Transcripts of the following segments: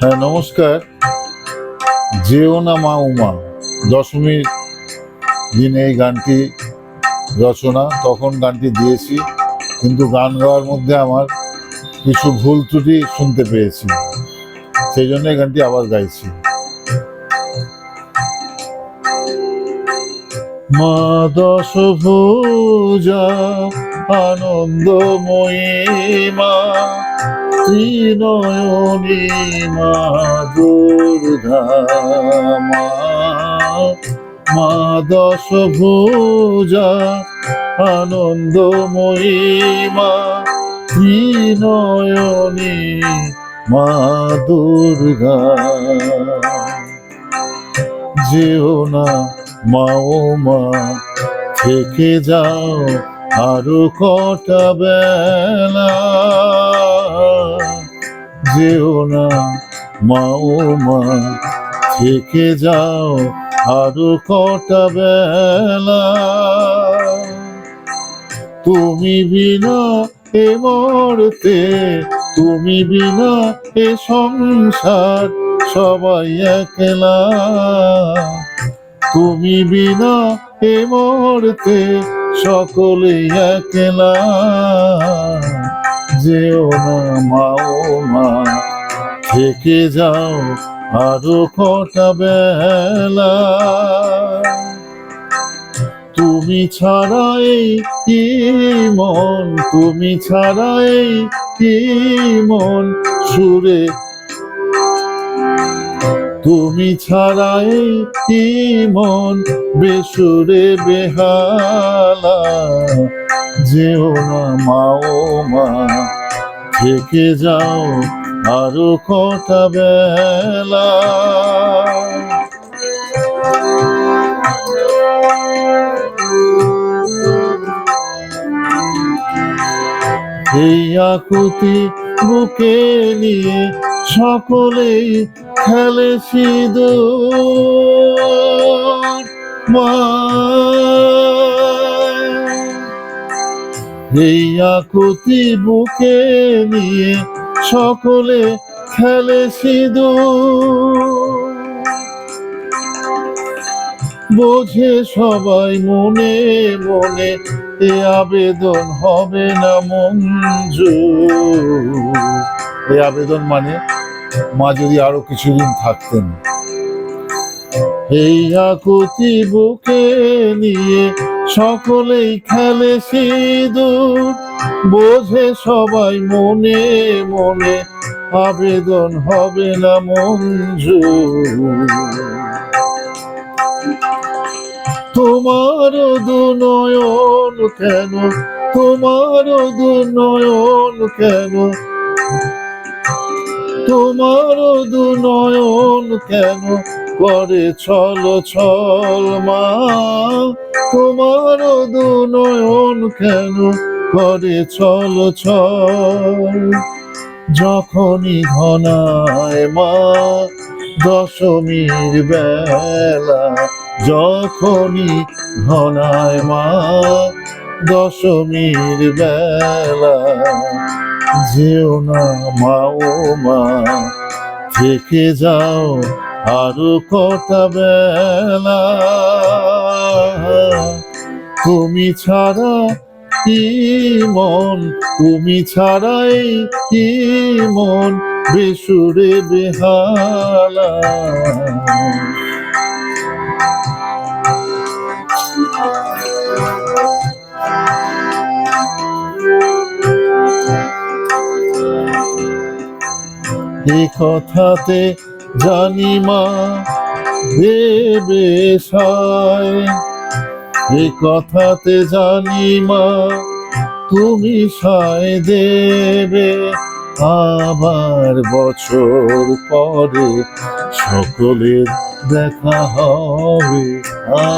হ্যাঁ নমস্কার। যেও না মা উমা। দশমীর দিনে এই গানটি রচনা, তখন গানটি দিয়েছি, কিন্তু গান গাওয়ার মধ্যে আমার কিছু ভুল ত্রুটি শুনতে পেয়েছি। সেই জন্য এই গানটি আবার গাইছি। মা দশ ভুজা আনন্দময়ী মা, ত্রিনয়নী মা দুর্গা মা মা দশ ভুজা আনন্দময়ী মা, ত্রিনয়নী মা দুর্গা যেও না মা ও মা, থেকে যাও আরও কটা বেলা যেও না মা ও মা, থেকে যাও, আরও কটা বেলা তুমি বিনা এ মরতে, তুমি বিনা এ সংসার, সবাই একলা। তুমি বিনা এ মরতে সকলে একলা, যেও না মা ও মা থেকে যাও, আরও কটা বেলা। তুমি ছাড়াই কি মন, তুমি ছাড়াই কি মন, সুরে তুমি ছাড়াই কি মন? বেসুরে বেহালা, যেও না মা ও মা, থেকে যাও আরও কটা বেলা। এই আকুতি বুকে নিয়ে সকলেই খেলে সিঁদুর এই আকুতি বুকে নিয়ে সকলে খেলে বোঝে সবাই মনে মনে এ আবেদন হবে না মঞ্জু এই আবেদন মানে মা যদি আরও কিছুদিন থাকতেন। এই আকুতি বুকে নিয়ে সকলেই খেলে সিঁদুর। বোঝে সবাই মনে মনে আবেদন হবে না মঞ্জুর। তোমার দুনয়ন কেন? তোমার দুনয়ন কেন? তোমার দুনয়ন কেন করে? ছল ছল মা, তোমার দুনয়ন কেন করে? ছল ছল। যখনই ঘনায় মা, দশমীর বেলা, যখনই ঘনায় মা দশমীর বেলা, যেও না মা ও মা, থেকে যাও আরও কটা বেলা। তুমি ছাড়া কি মন, তুমি ছাড়াই কি মন, বেসুরে বেহালা। এ কথাতে জানি মা, দেবে এ কথাতে জানি মা, তুমি সায় দেবে। আবার বছর পরে সকলের দেখা হবে।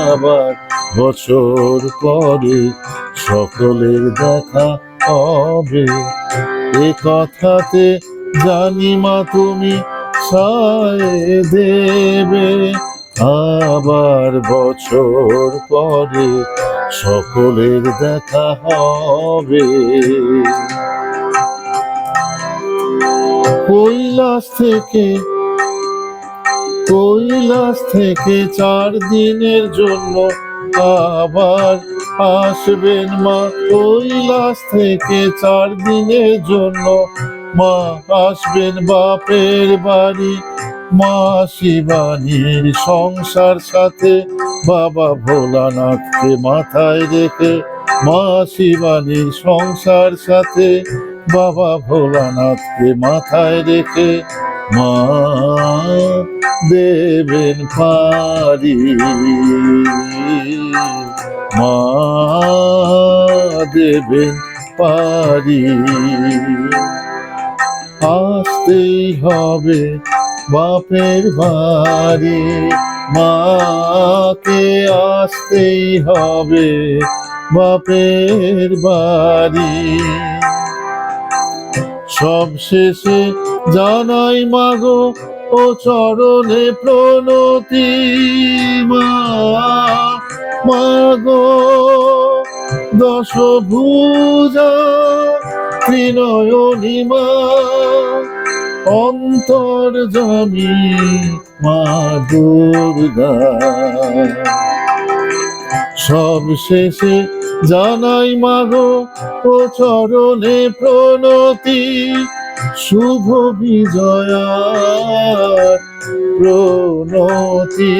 আবার বছর পরে সকলের দেখা হবে। এ কথাতে জানি মা তুমি সায় দেবে। আবার বছর পরে সকলের দেখা হবে। কৈলাস থেকে কৈলাস থেকে চার দিনের জন্য আবার আসবেন মা। কৈলাস থেকে চার দিনের জন্য মা আসবেন বাপের বাড়ি। মা শিবানীর সংসার সাথে বাবা ভোলানাথকে মাথায় রেখে মা শিবানীর সংসার সাথে বাবা ভোলানাথকে মাথায় রেখে মা দেবেন পারি। মা দেবেন পারি। আসতেই হবে বাপের বাড়ি। মাকে আসতেই হবে বাপের বাড়ি। সব শেষে জানাই মাগো, ও চরণে প্রণতি মা। মাগো দশ ভুজা ত্রিনয়নী মা অন্তর জমি মা দুর্গা। সব শেষে জানাই মাগো ও চরণে প্রণতি, শুভ বিজয়া প্রণতি।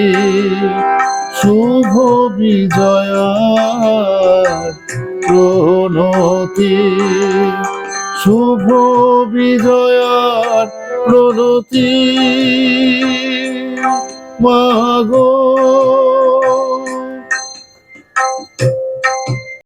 শুভ বিজয়া প্রণতি। শুভ বিজয়ার প্রণতি। মাগো